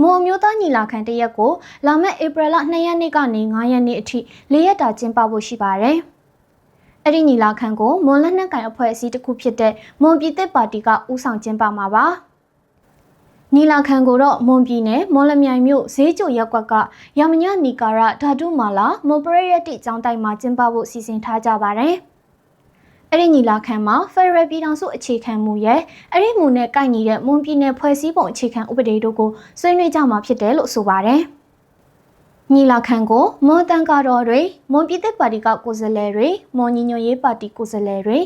မွန်အမျိုးသားညီလာခံတရက်ကိုလာမယ့်ဧပြီလ2ရက်နေ့ကနေ9ရက်နေ့အထိ၄ရက်တာကျင်းပဖို့ရှိပါတယ်။အဲ့ဒီညီလာခံကိုမွန်လက်နက်ကင်အဖွဲ့အစည်းတစ်ခုဖြစ်တဲ့မွန်ပြည်သက်ပါတီကဦးဆောင်ကျင်းပမှာပါ။ညီလာခံကိုတော့မွန်ပြည်နယ်မွန်လမြိုင်မြို့ဈေးကျိုရက်ကွက်ကရမညနီကာရဓာတုမာလာမွန်ပရရက်တိကျောင်းတိုက်မှာကျင်းပဖို့စီစဉ်ထားကြပါတယ်။ အဲ့ဒီညီလာခံမှာ Federal ပြည်ထောင်စုအခြေခံမူရဲ့အဲ့ဒီမူနဲ့ကိုက်ညီတဲ့မွန်ပြည်နယ်ဖွဲ့စည်းပုံအခြေခံဥပဒေတို့ကိုဆွေးနွေးကြမှာဖြစ်တယ်လို့ဆိုပါတယ်။ညီလာခံကိုမွန်တန်ကာတော်တွေမွန်ပြည်သက်ပါတီကကိုယ်စားလှယ်တွေမွန်ညီညွတ်ရေးပါတီကိုယ်စားလှယ်တွေ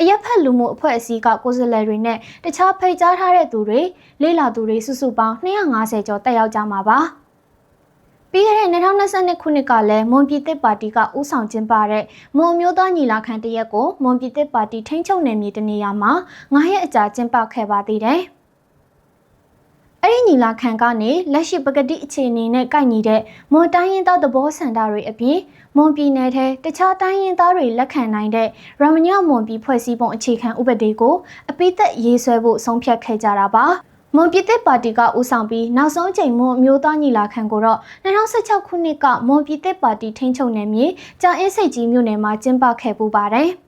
အရက်ဖက်လူမှုအဖွဲ့အစည်းကကိုယ်စားလှယ်တွေနဲ့တခြားဖိတ်ကြားထားတဲ့သူတွေလေးလာသူတွေစုစုပေါင်း250ကျော်တက်ရောက်ကြမှာပါ။ ပြီးခဲ့တဲ့2022ခုနှစ်ကလည်းမွန်ပြည်သက်ပါတီကဦးဆောင်ကျင်းပတဲ့မွန်မျိုးသားညီလာခံတရက်ကိုမွန်ပြည်သက်ပါတီထိန်းချုပ်နယ်မြေတနေရာမှာ9ရက်အကြာကျင်းပခဲ့ပါသေးတယ်။အဲ့ဒီညီလာခံကနေလက်ရှိပကတိအခြေအနေနဲ့ကိုက်ညီတဲ့မွန်တိုင်းရင်းသားသဘောဆန္ဒတွေအပြင်မွန်ပြည်နယ်ထဲတခြားတိုင်းရင်းသားတွေလက်ခံနိုင်တဲ့ရမညမွန်ပြည်ဖွဲ့စည်းပုံအခြေခံဥပဒေကိုအပိသက်ရေးဆွဲဖို့ဆုံးဖြတ်ခဲ့ကြတာပါ။ မွန်ပြည်သက်ပါတီကဦးဆောင်ပြီးနောက်ဆုံးချိန်မွန်အမျိုးသားညီလာခံကိုတော့2016ခုနှစ်ကမွန်ပြည်သက်ပါတီထိန်းချုပ်နယ်မြေကြာအင်းစိတ်ကြီးမြို့နယ်မှာကျင်းပခဲ့ပူပါတယ်။